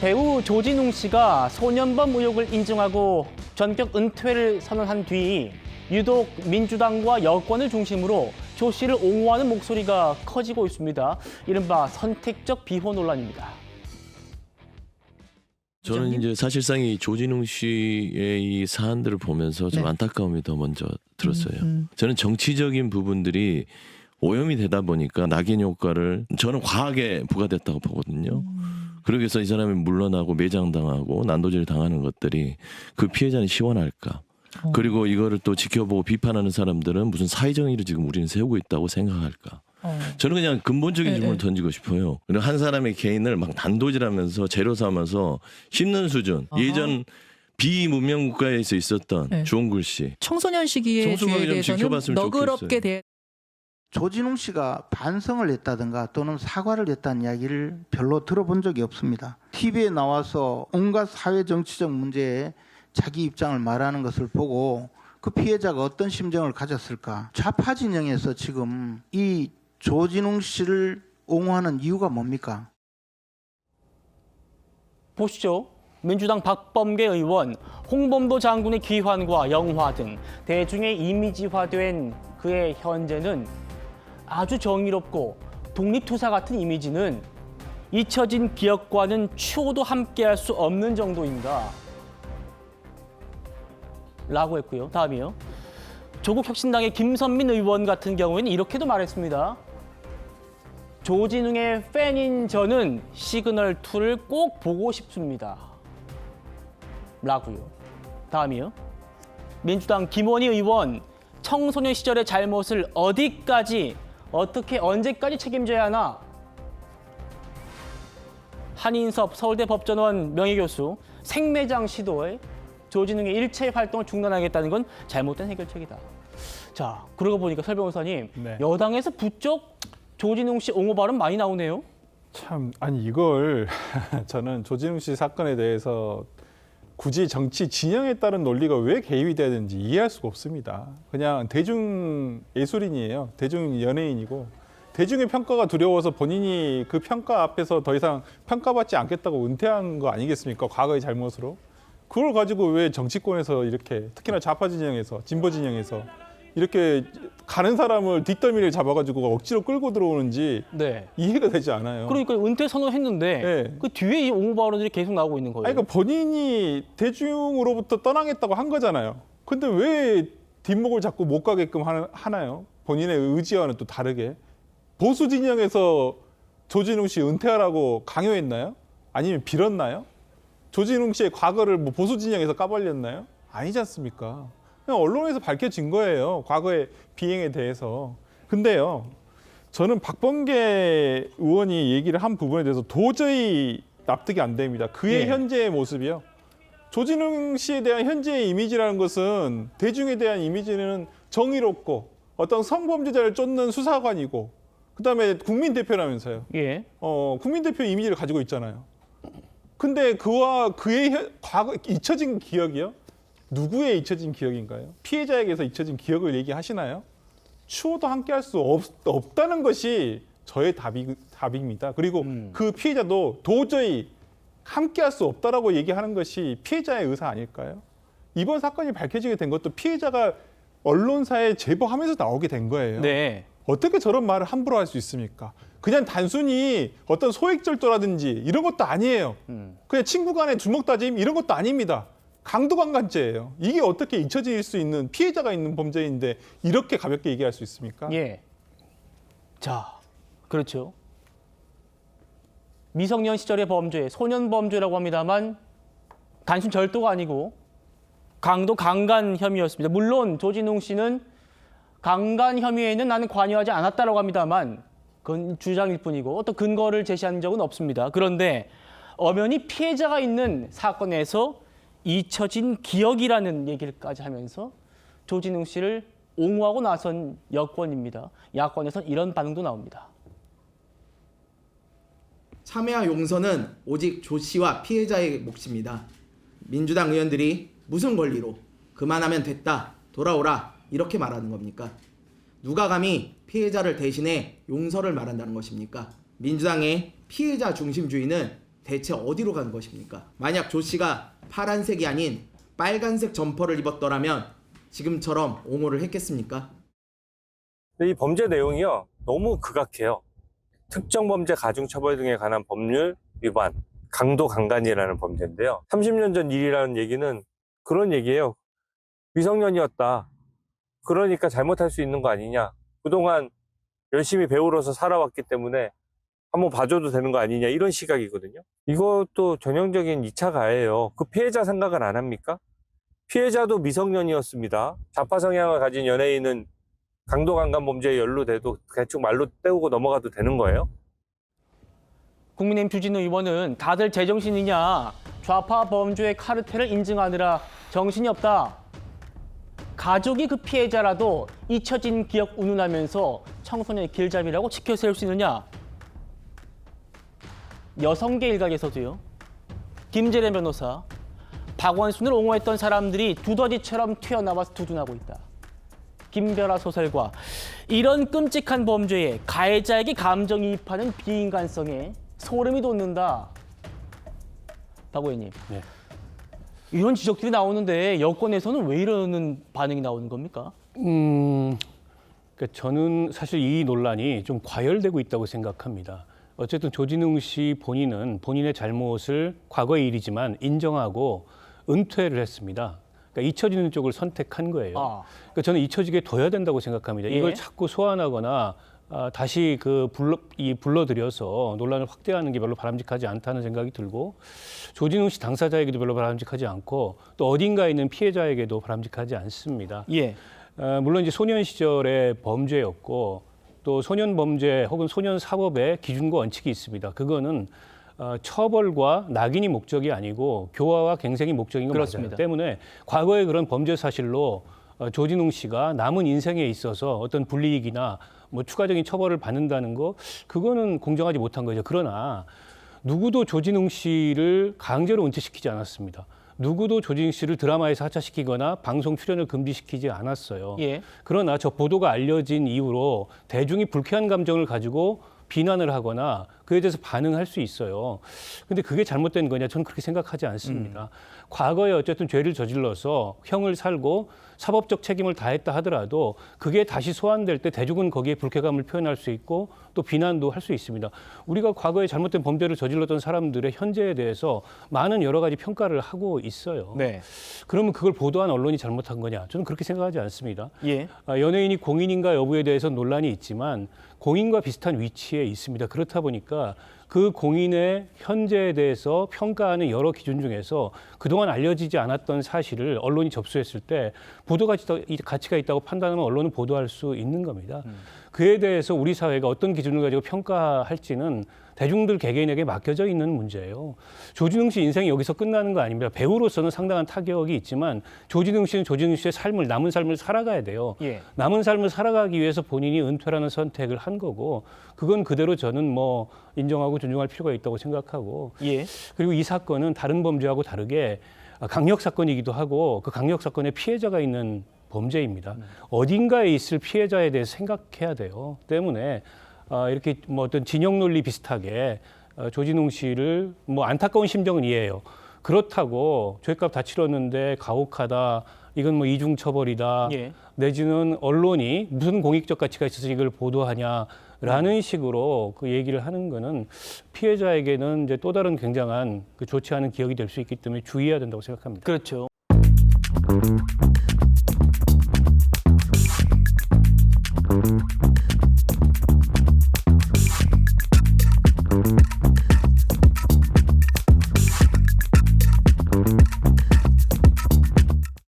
배우 조진웅 씨가 소년범 의혹을 인정하고 전격 은퇴를 선언한 뒤 유독 민주당과 여권을 중심으로 조 씨를 옹호하는 목소리가 커지고 있습니다. 이른바 선택적 비호 논란입니다. 저는? 이제 사실상 이 조진웅 씨의 이 사안들을 보면서 좀 네. 안타까움이 더 먼저 들었어요. 음. 저는 정치적인 부분들이 오염이 되다 보니까 낙인 효과를 저는 과하게 부과됐다고 보거든요. 음. 그러기 위해서 이 사람이 물러나고 매장당하고 난도질 당하는 것들이 그 피해자는 시원할까? 어. 그리고 이거를 또 지켜보고 비판하는 사람들은 무슨 사회정의를 지금 우리는 세우고 있다고 생각할까? 어. 저는 그냥 근본적인 네, 질문을 네. 던지고 싶어요. 그리고 한 사람의 개인을 막 단도질하면서 재료 삼아서 씹는 수준. 아하. 예전 비문명 국가에서 있었던 네. 주홍글 씨. 청소년 주에 좀 대해서는 너그럽게. 대 조진웅 씨가 반성을 했다든가 또는 사과를 했다는 이야기를 별로 들어본 적이 없습니다. TV에 나와서 온갖 사회 정치적 문제에 자기 입장을 말하는 것을 보고 그 피해자가 어떤 심정을 가졌을까? 좌파 진영에서 지금 이 조진웅 씨를 옹호하는 이유가 뭡니까? 보시죠. 민주당 박범계 의원, 홍범도 장군의 귀환과 영화 등 대중의 이미지화된 그의 현재는 아주 정의롭고 독립투사 같은 이미지는 잊혀진 기억과는 추호도 함께할 수 없는 정도인가? 라고 했고요. 다음이요. 조국 혁신당의 김선민 의원 같은 경우에는 이렇게도 말했습니다. 조진웅의 팬인 저는 시그널 2를 꼭 보고 싶습니다. 라고요. 다음이요. 민주당 김원희 의원 청소년 시절의 잘못을 어디까지 어떻게 언제까지 책임져야 하나? 한인섭 서울대 법전원 명예교수 생매장 시도에 조진웅의 일체 활동을 중단하겠다는 건 잘못된 해결책이다. 자, 그러고 보니까 설 변호사님, 네. 여당에서 부쩍 조진웅 씨 옹호 발언 많이 나오네요. 참 아니 이걸 저는 조진웅 씨 사건에 대해서 굳이 정치 진영에 따른 논리가 왜 개입이 돼야 되는지 이해할 수가 없습니다. 그냥 대중 예술인이에요. 대중 연예인이고 대중의 평가가 두려워서 본인이 그 평가 앞에서 더 이상 평가받지 않겠다고 은퇴한 거 아니겠습니까? 과거의 잘못으로. 그걸 가지고 왜 정치권에서 이렇게 특히나 좌파 진영에서 진보 진영에서 이렇게 가는 사람을 뒷덜미를 잡아가지고 억지로 끌고 들어오는지 네. 이해가 되지 않아요. 그러니까 은퇴 선언했는데 네. 그 뒤에 이 옹호 발언들이 계속 나오고 있는 거예요. 아니, 그러니까 본인이 대중으로부터 떠나겠다고 한 거잖아요. 근데 왜 뒷목을 잡고 못 가게끔 하나- 하나요? 본인의 의지와는 또 다르게. 보수 진영에서 조진웅 씨 은퇴하라고 강요했나요? 아니면 빌었나요? 조진웅 씨의 과거를 뭐 보수 진영에서 까발렸나요? 아니지 않습니까? 언론에서 밝혀진 거예요. 과거의 비행에 대해서. 근데요, 저는 박범계 의원이 얘기를 한 부분에 대해서 도저히 납득이 안 됩니다. 그의 예. 현재의 모습이요. 조진웅 씨에 대한 현재의 이미지라는 것은 대중에 대한 이미지는 정의롭고 어떤 성범죄자를 쫓는 수사관이고 그다음에 국민 대표라면서요. 예. 어, 국민 대표 이미지를 가지고 있잖아요. 근데 그와 그의 현- 과거 잊혀진 기억이요? 누구의 잊혀진 기억인가요? 피해자에게서 잊혀진 기억을 얘기하시나요? 추호도 함께 할 수 없다는 것이 저의 답이, 답입니다. 그리고 음. 그 피해자도 도저히 함께 할 수 없다라고 얘기하는 것이 피해자의 의사 아닐까요? 이번 사건이 밝혀지게 된 것도 피해자가 언론사에 제보하면서 나오게 된 거예요. 네. 어떻게 저런 말을 함부로 할 수 있습니까? 그냥 단순히 어떤 소액 절도라든지 이런 것도 아니에요. 음. 그냥 친구 간의 주먹 다짐 이런 것도 아닙니다. 강도 강간죄예요. 이게 어떻게 잊혀질 수 있는 피해자가 있는 범죄인데 이렇게 가볍게 얘기할 수 있습니까? 예. 자, 그렇죠. 미성년 시절의 범죄, 소년 범죄라고 합니다만 단순 절도가 아니고 강도 강간 혐의였습니다. 물론 조진웅 씨는 강간 혐의에는 나는 관여하지 않았다라고 합니다만 그건 주장일 뿐이고 어떤 근거를 제시한 적은 없습니다. 그런데 엄연히 피해자가 있는 사건에서 잊혀진 기억이라는 얘기까지 하면서 조진웅 씨를 옹호하고 나선 여권입니다. 야권에선 이런 반응도 나옵니다. 참여와 용서는 오직 조 씨와 피해자의 몫입니다. 민주당 의원들이 무슨 권리로 그만하면 됐다, 돌아오라 이렇게 말하는 겁니까? 누가 감히 피해자를 대신해 용서를 말한다는 것입니까? 민주당의 피해자 중심주의는 대체 어디로 간 것입니까? 만약 조 씨가 파란색이 아닌 빨간색 점퍼를 입었더라면 지금처럼 옹호를 했겠습니까? 이 범죄 내용이요 너무 극악해요. 특정 범죄 가중 처벌 등에 관한 법률 위반, 강도 강간이라는 범죄인데요. 30년 전 일이라는 얘기는 그런 얘기예요. 미성년이었다. 그러니까 잘못할 수 있는 거 아니냐. 그동안 열심히 배우로서 살아왔기 때문에 한번 봐줘도 되는 거 아니냐 이런 시각이거든요. 이것도 전형적인 2차 가해예요. 그 피해자 생각을 안 합니까? 피해자도 미성년이었습니다. 좌파 성향을 가진 연예인은 강도 강간 범죄에 연루돼도 대충 말로 때우고 넘어가도 되는 거예요? 국민의힘 주진우 의원은 다들 제정신이냐 좌파 범죄의 카르텔을 인증하느라 정신이 없다. 가족이 그 피해자라도 잊혀진 기억 운운하면서 청소년의 길잡이라고 지켜 세울 수 있느냐? 여성계 일각에서도요. 김재래 변호사, 박원순을 옹호했던 사람들이 두더지처럼 튀어나와서 두둔하고 있다. 김별아 소설과 이런 끔찍한 범죄에 가해자에게 감정이입하는 비인간성에 소름이 돋는다. 박 의원님. 네. 이런 지적들이 나오는데 여권에서는 왜 이러는 반응이 나오는 겁니까? 음, 그러니까 저는 사실 이 논란이 좀 과열되고 있다고 생각합니다. 어쨌든 조진웅 씨 본인은 본인의 잘못을 과거의 일이지만 인정하고 은퇴를 했습니다. 그러니까 잊혀지는 쪽을 선택한 거예요. 아. 그러니까 저는 잊혀지게 둬야 된다고 생각합니다. 예. 이걸 자꾸 소환하거나 아, 다시 그 불러 이 불러들여서 논란을 확대하는 게 별로 바람직하지 않다는 생각이 들고 조진웅 씨 당사자에게도 별로 바람직하지 않고 또 어딘가에 있는 피해자에게도 바람직하지 않습니다. 예. 어, 물론 이제 소년 시절의 범죄였고 또 소년 범죄 혹은 소년 사법의 기준과 원칙이 있습니다. 그거는 어, 처벌과 낙인이 목적이 아니고 교화와 갱생이 목적인 그렇습니다. 맞아요. 때문에 과거의 그런 범죄 사실로 어, 조진웅 씨가 남은 인생에 있어서 어떤 불이익이나 뭐 추가적인 처벌을 받는다는 거 그거는 공정하지 못한 거죠. 그러나 누구도 조진웅 씨를 강제로 은퇴시키지 않았습니다. 누구도 조진웅 씨를 드라마에서 하차시키거나 방송 출연을 금지시키지 않았어요. 예. 그러나 저 보도가 알려진 이후로 대중이 불쾌한 감정을 가지고 비난을 하거나 그에 대해서 반응할 수 있어요. 근데 그게 잘못된 거냐? 저는 그렇게 생각하지 않습니다. 과거에 어쨌든 죄를 저질러서 형을 살고 사법적 책임을 다했다 하더라도 그게 다시 소환될 때 대중은 거기에 불쾌감을 표현할 수 있고 또 비난도 할 수 있습니다. 우리가 과거에 잘못된 범죄를 저질렀던 사람들의 현재에 대해서 많은 여러 가지 평가를 하고 있어요. 네. 그러면 그걸 보도한 언론이 잘못한 거냐? 저는 그렇게 생각하지 않습니다. 예. 아, 연예인이 공인인가 여부에 대해서 논란이 있지만 공인과 비슷한 위치에 있습니다. 그렇다 보니까 그 공인의 현재에 대해서 평가하는 여러 기준 중에서 그동안 알려지지 않았던 사실을 언론이 접수했을 때 보도 가치- 가치가 있다고 판단하면 언론은 보도할 수 있는 겁니다. 그에 대해서 우리 사회가 어떤 기준을 가지고 평가할지는 대중들 개개인에게 맡겨져 있는 문제예요. 조진웅 씨 인생이 여기서 끝나는 거 아닙니다. 배우로서는 상당한 타격이 있지만 조진웅 씨는 조진웅 씨의 삶을 남은 삶을 살아가야 돼요. 예. 남은 삶을 살아가기 위해서 본인이 은퇴라는 선택을 한 거고 그건 그대로 저는 뭐 인정하고 존중할 필요가 있다고 생각하고 예. 그리고 이 사건은 다른 범죄하고 다르게 강력 사건이기도 하고 그 강력 사건에 피해자가 있는 범죄입니다. 어딘가에 있을 피해자에 대해서 생각해야 돼요. 때문에 아, 이렇게 뭐 어떤 진영 논리 비슷하게 어, 조진웅 씨를 뭐 안타까운 심정은 이해해요. 그렇다고 죄값 다 치렀는데 가혹하다. 이건 뭐 이중 처벌이다. 예. 내지는 언론이 무슨 공익적 가치가 있어서 이걸 보도하냐라는 식으로 그 얘기를 하는 거는 피해자에게는 이제 또 다른 굉장한 그 좋지 않은 기억이 될 수 있기 때문에 주의해야 된다고 생각합니다. 그렇죠.